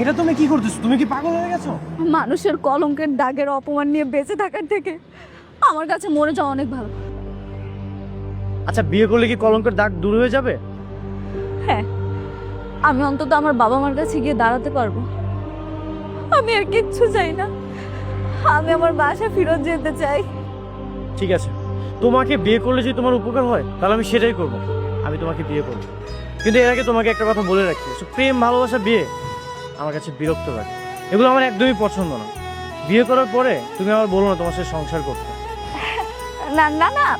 এটা তুমি কি করতেছো? তুমি কি পাগল হয়ে গেছো? মানুষের কলঙ্কের দাগের অপমান নিয়ে বেঁচে থাকার থেকে আমার কাছে মরে যাওয়া অনেক ভালো। আচ্ছা বিয়ে করলে কি কলঙ্কের দাগ দূর হয়ে যাবে? হ্যাঁ আমি অন্তত আমার বাবা মার কাছে গিয়ে দাঁড়াতে পারব। আমি আর কিচ্ছু চাই না। আমি আমার বাসায় ফেরত যেতে চাই। ঠিক আছে। তোমাকে বিয়ে করলে যদি তোমার উপকার হয় তাহলে আমি সেটাই করব। আমি তোমাকে বিয়ে করব। কিন্তু এর আগে তোমাকে একটা কথা বলে রাখি। প্রেম ভালোবাসা বিয়ে আমার কাছে বিরক্ত লাগে। এগুলো আমার একদমই পছন্দ না। বিয়ে করার পরে তুমি আমার বলো না তোমার সাথে সংসার করতে। না না না।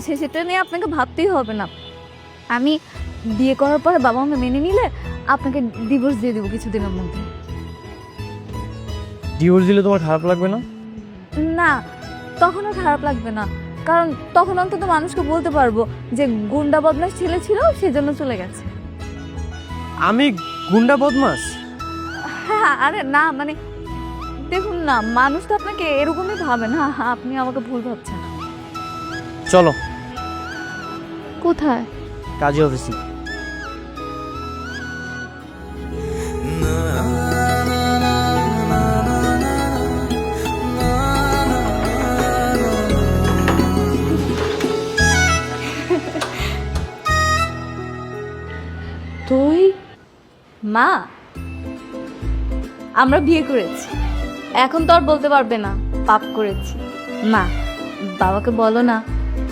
সে সেটা নিয়ে আপনাকে ভাবতেই হবে না। আমি বিয়ে করার পরে বাবা মা মেনে নিলে আপনাকে ডিভোর্স দিয়ে দেবো কিছুদিনের মধ্যে। ডিভোর্স দিলে তোমার খারাপ লাগবে না? না তখনও খারাপ লাগবে না। কারণ তখন অন্তত মানুষকে বলতে পারব যে গুন্ডা বদমাস ছেলে ছিল সেজন্য চলে গেছে। আমি গুন্ডা বদমাস হ্যাঁ আরে না মানে দেখুন না মানুষ তো আপনাকে এরকমই ভাবে না আপনি আমাকে ভুল ভাবছেন। চলো। কোথায়? কাজী অফিসে। তুই মা? আমরা বিয়ে করেছি। এখন তো আর বলতে পারবে না পাপ করেছি। মা বাবাকে বলো না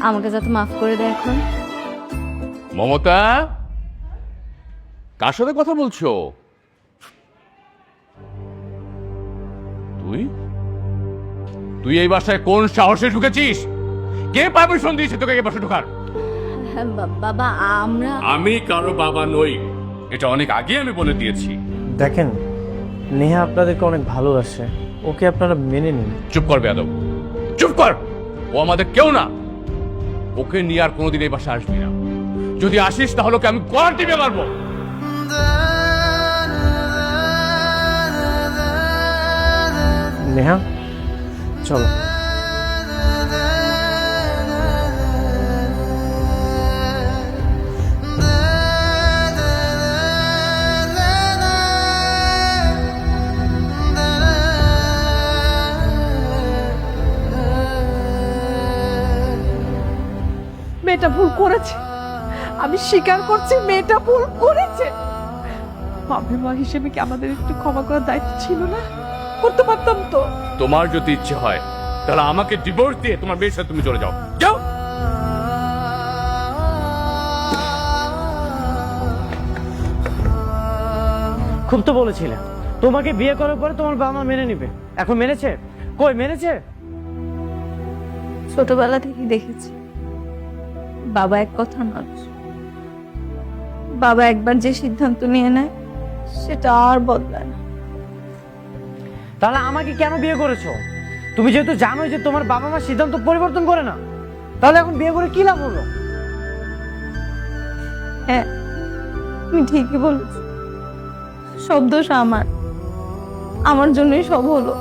আমাকে যাতে মাফ করে দেয় এখন। মমতা কার সাথে কথা বলছো? তুই? তুই এই বাসায় কোন সাহসে ঢুকেছিস? কে পারমিশন দিয়েছে তোকে এই বাসায় ঢোকার? হ্যাঁ, বাবা আমরা আমি কারও বাবা নই। এটা অনেক আগে আমি বলে দিয়েছি। দেখেন নেহা আপনাদেরকে অনেক ভালোবাসে। ওকে আপনারা মেনে নিন। চুপ কর বেয়াদব। চুপ কর! ও আমাদের কেউ না। ওকে নিয়ে আর কোনোদিন এই বাসায় আসবি না। যদি আসিস তাহলে ওকে আমি টিপে মারবো। নেহা চলো। করেছে। আমি স্বীকার করছি মেয়েটা ভুল করেছে। বাবা মা হিসেবে কি আমাদের একটু ক্ষমা করার দায়িত্ব ছিল না? করতে পারতাম তো। তোমার যদি ইচ্ছে হয় তাহলে আমাকে ডিভোর্স দিয়ে তোমার মেয়ের সাথে তুমি চলে যাও। যাও। খুব তো বলেছিলে। তোমাকে বিয়ে করার পরে তোমার বাবা মা মেনে নিবে। এখন মেনেছে? কই মেনেছে? ছোটবেলা থেকেই দেখেছি। বাবা এক কথা মানুষ বাবা একবার যে সিদ্ধান্ত নিয়ে নেয় সেটা আর বদলায় না। তাহলে আমাকে কেন বিয়ে করেছ? তুমি যেহেতু জানোই যে তোমার বাবা মা সিদ্ধান্ত পরিবর্তন করে না তাহলে এখন বিয়ে করে কি লাভ হলো? হ্যাঁ তুমি ঠিকই বলেছ। সব দোষ আমার। আমার জন্যই সব হলো।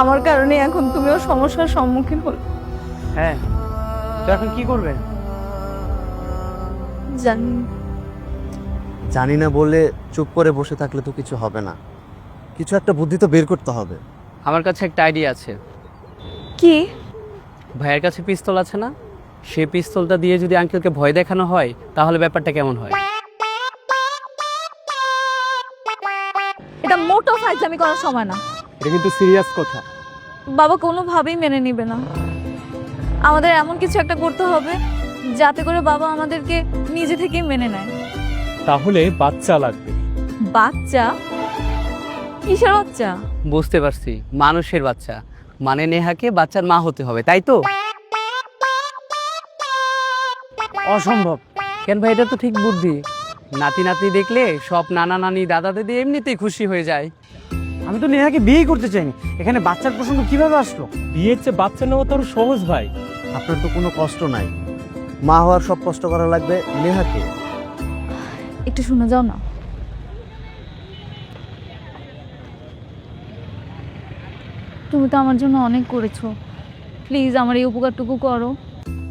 আমার কারণে এখন তুমিও সমস্যার সম্মুখীন হলো। হ্যাঁ তো এখন কি করবে? জানি। না। জানি না বলে চুপ করে বসে থাকলে তো কিছু হবে না। কিছু একটা বুদ্ধি তো বের করতে হবে। আমার কাছে একটা আইডিয়া আছে। কি? ভাইয়ের কাছে পিস্তল আছে না? সেই পিস্তলটা দিয়ে যদি আঙ্কেলকে ভয় দেখানো হয় তাহলে ব্যাপারটা কেমন হয়? এটা মোটো ফাইজলামি করার সময় না। এটা কিন্তু সিরিয়াস কথা। বাবা কোনোভাবেই মেনে নিবে না। আমাদের এমন কিছু একটা করতে হবে যাতে করে বাবা আমাদেরকে নিজে থেকেই মেনে নেয়। তাহলে বাচ্চা লাগবে। বাচ্চা? কিসের বাচ্চা? বুঝতে পারছি মানুষের বাচ্চা। মানে নেহাকে বাচ্চার মা হতে হবে তাই তো? অসম্ভব। কেন ভাই এটা তো ঠিক বুদ্ধি। নাতি নাতনি দেখলে সব নানা নানি দাদা দিদি এমনিতেই খুশি হয়ে যায়। আমি তো নেহাকে বিয়ে করতে চাইনি। এখানে বাচ্চার প্রসঙ্গ কীভাবে আসলো? বিয়ের চেয়ে বাচ্চা নেওয়া তো আরও সহজ ভাই। আপনার তো কোনো কষ্ট নাই। মা হওয়ার সব কষ্ট করা লাগবে নেহাকে। একটু শুনে যাও না। তুমি তো আমার জন্য অনেক করেছ। প্লিজ আমার এই উপকারটুকু করো।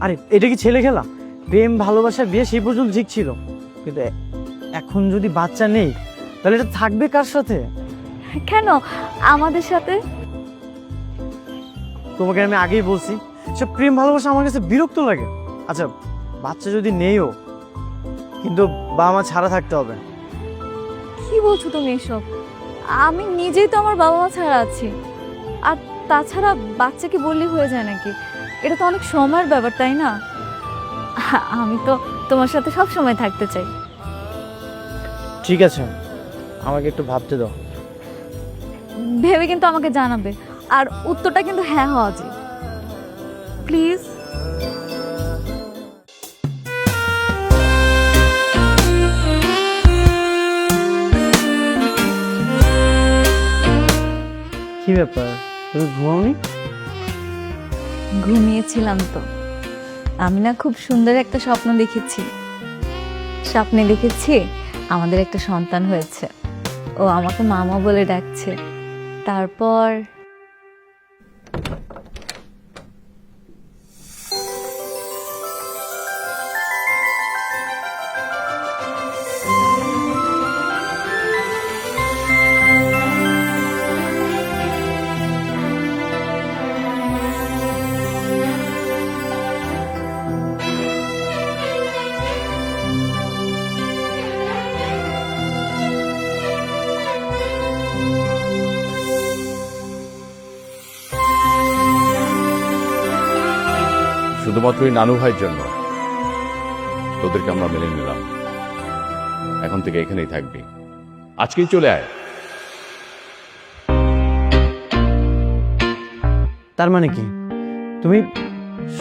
আরে এটা কি ছেলে খেলা? প্রেম ভালোবাসা বিয়ে সেই পর্যন্ত ঠিক ছিল কিন্তু এখন যদি বাচ্চা নেই তাহলে এটা থাকবে কার সাথে? কেন? আমাদের সাথে? তোমাকে আমি আগেই বলছি সব প্রেম ভালোবাসা আমার কাছে বিরক্ত লাগে। আচ্ছা বাচ্চা যদি নেইও কিন্তু বাবা মা ছাড়া থাকতে হবে। কি বলছো তুমি এসব? আমি নিজেই তো আমার বাবা মা ছাড়া আছি। আর তাছাড়া বাচ্চাকে বললে হয়ে যায় নাকি? এটা তো অনেক সময়ের ব্যাপার তাই না? আমি তো তোমার সাথে সব সময় থাকতে চাই। ঠিক আছে আমাকে একটু ভাবতে দাও। ভেবে কিন্তু আমাকে জানাবে। আর উত্তরটা কিন্তু হ্যাঁ হওয়া যে প্লিজ। ব্যাপার? তুমি ঘুমাওনি? ঘুমিয়েছিলাম তো। আমি না খুব সুন্দর একটা স্বপ্ন দেখেছি। স্বপ্নে দেখেছি আমাদের একটা সন্তান হয়েছে। ও আমাকে মামা বলে ডাকছে। তারপর শুধুমাত্র এই নানু ভাইয়ের জন্য। তোদেরকে আমরা মেনে নিলাম। এখন থেকে এখানেই থাকবি। আজকেই চলে আয়। তার মানে কি? তুমি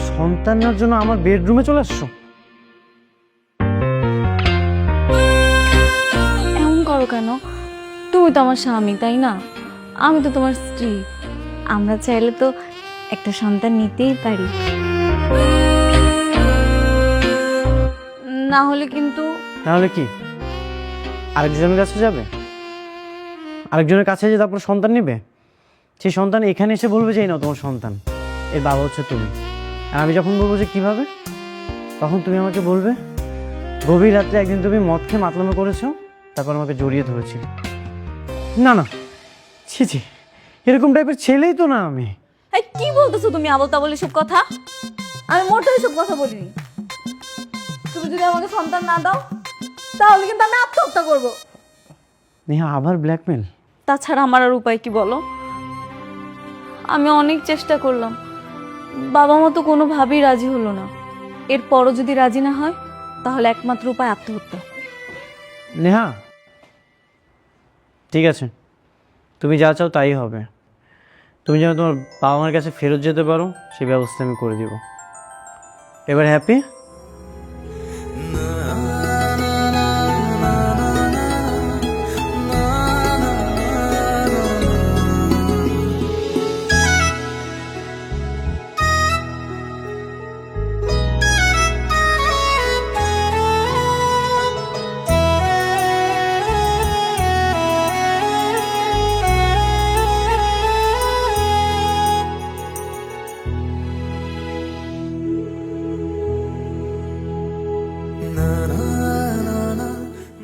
সন্তান নেওয়ার জন্য আমার বেডরুমে চলে আসছো? এমন করো কেন? তুমি তো আমার স্বামী তাই না? আমি তো তোমার স্ত্রী। আমরা চাইলে তো একটা সন্তান নিতেই পারি। না হলে কিন্তু তাহলে কি? আরেকজনের কাছে যাবে? আরেকজনের কাছে যে তারপর সন্তান নেবে? সেই সন্তান এখানে এসে বলবে যে এই না তোমার সন্তান। এর বাবা হচ্ছে তুমি। আর আমি যখন বলব যে কীভাবে? তখন তুমি আমাকে বলবে গভীর রাত্রে একদিন তুমি মদ খেয়ে মাতলামে করেছ তারপর আমাকে জড়িয়ে ধরেছিল। না না। ছি ছি। এরকম টাইপের ছেলেই তো না আমি। এই কি বলতেছো তুমি? আবল তাবল এসব কথা? আমি মোটেও এসব কথা বলিনি। তুমি যদি আমাকে সন্তান না দাও তাহলে কিন্তু আমি আত্মহত্যা করব। নেহা আবার ব্ল্যাকমেল তাছাড়া আমার আর উপায় কি বলো? আমি অনেক চেষ্টা করলাম। বাবা মা তো কোনোভাবেই রাজি হলো না। এরপরও যদি রাজি না হয় তাহলে একমাত্র উপায় আত্মহত্যা। নেহা ঠিক আছে। তুমি যা চাও তাই হবে। তুমি যেন তোমার বাবা মার কাছে ফেরত যেতে পারো সেই ব্যবস্থা আমি করে দিব। এবার হ্যাপি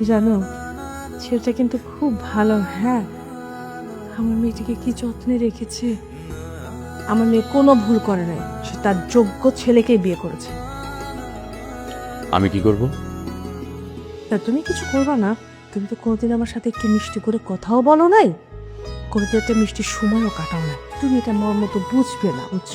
জানো ছেলেটা কিন্তু খুব ভালো হ্যাঁ। আমার মেয়েটিকে কি যত্নে রেখেছে? আমার মেয়ে কোনো ভুল করে নাই। সে তার যোগ্য ছেলেকেই বিয়ে করেছে। আমি কি করব? তা তুমি কিছু করবা না। তুমি তো কোনোদিন আমার সাথে একটু মিষ্টি করে কথাও বলো নাই। কোনোদিন একটা মিষ্টির সময়ও কাটাও না তুমি এটা আমার মতো বুঝবে না বুঝছ?